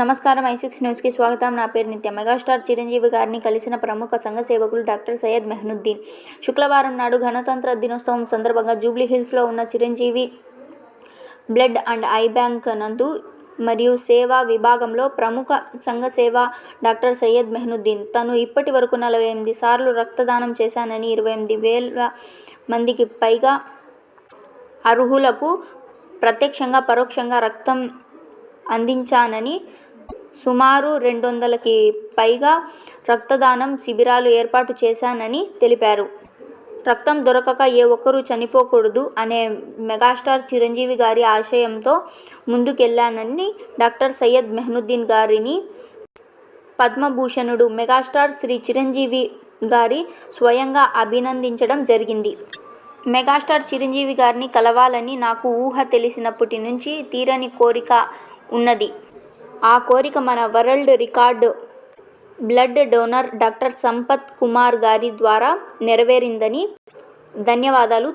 నమస్కారం ఐసిక్స్ న్యూస్కి స్వాగతం. నా పేరు నిత్య మెగాస్టార్. చిరంజీవి గారిని కలిసిన ప్రముఖ సంఘ సేవకులు డాక్టర్ సయ్యద్ మెహనుద్దీన్. శుక్రవారం నాడు గణతంత్ర దినోత్సవం సందర్భంగా జూబ్లీ హిల్స్లో ఉన్న Chiranjeevi blood and eye bank నందు మరియు సేవా విభాగంలో ప్రముఖ సంఘ సేవ డాక్టర్ సయ్యద్ మెహనుద్దీన్. తను ఇప్పటి వరకు నలభై ఎనిమిది సార్లు రక్తదానం చేశానని ఇరవై ఎనిమిది వేల మందికి పైగా అర్హులకు ప్రత్యక్షంగా పరోక్షంగా రక్తం అందించానని సుమారు రెండు వందలకి పైగా రక్తదానం శిబిరాలు ఏర్పాటు చేశానని తెలిపారు. రక్తం దొరకక ఏ ఒక్కరూ చనిపోకూడదు అనే మెగాస్టార్ చిరంజీవి గారి ఆశయంతో ముందుకెళ్ళానని డాక్టర్ సయ్యద్ మెహనుద్దీన్ గారిని పద్మభూషణుడు మెగాస్టార్ శ్రీ చిరంజీవి గారి స్వయంగా అభినందించడం జరిగింది. మెగాస్టార్ చిరంజీవి గారిని కలవాలని నాకు ఊహ తెలిసినప్పటి నుంచి తీరని కోరిక ఉన్నది. ఆ కోరిక మన world record blood donor doctor Sampath Kumar గారి ద్వారా నెరవేరిందని ధన్యవాదాలు.